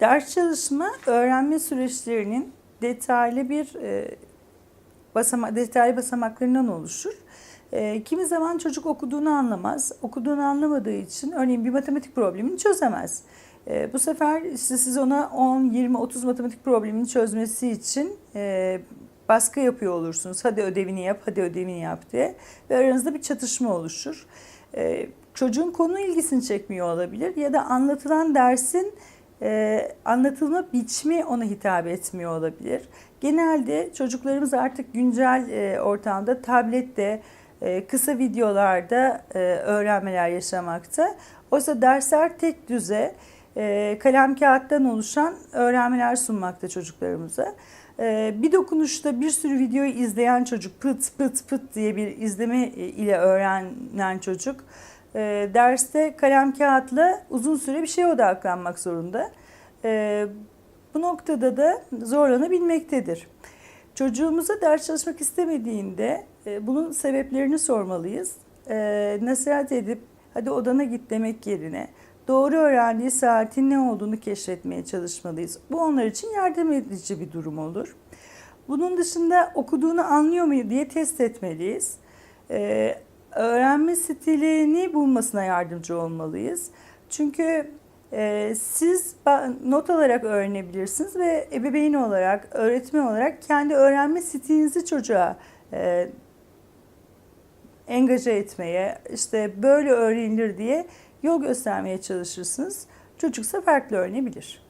Ders çalışma öğrenme süreçlerinin detaylı bir e, basama, detaylı basamaklarından oluşur. E, kimi zaman çocuk okuduğunu anlamaz. Okuduğunu anlamadığı için örneğin bir matematik problemini çözemez. E, bu sefer işte siz ona 10, 20, 30 matematik problemini çözmesi için e, baskı yapıyor olursunuz. Hadi ödevini yap, hadi ödevini yap diye. Ve aranızda bir çatışma oluşur. E, çocuğun konu ilgisini çekmiyor olabilir ya da anlatılan dersin e, anlatılma biçimi ona hitap etmiyor olabilir. Genelde çocuklarımız artık güncel e, ortamda tablette, e, kısa videolarda e, öğrenmeler yaşamakta. Oysa dersler tek düze, e, kalem kağıttan oluşan öğrenmeler sunmakta çocuklarımıza. E, bir dokunuşta bir sürü videoyu izleyen çocuk pıt pıt pıt diye bir izleme ile öğrenen çocuk e, derste kalem kağıtla uzun süre bir şeye odaklanmak zorunda. E, bu noktada da zorlanabilmektedir. Çocuğumuza ders çalışmak istemediğinde e, bunun sebeplerini sormalıyız. E, nasihat edip hadi odana git demek yerine doğru öğrendiği saatin ne olduğunu keşfetmeye çalışmalıyız. Bu onlar için yardım edici bir durum olur. Bunun dışında okuduğunu anlıyor mu diye test etmeliyiz. E, öğrenme stilini bulmasına yardımcı olmalıyız. Çünkü e, siz not alarak öğrenebilirsiniz ve ebeveyn olarak, öğretmen olarak kendi öğrenme stilinizi çocuğa e, engaje etmeye, işte böyle öğrenilir diye yol göstermeye çalışırsınız. Çocuksa farklı öğrenebilir.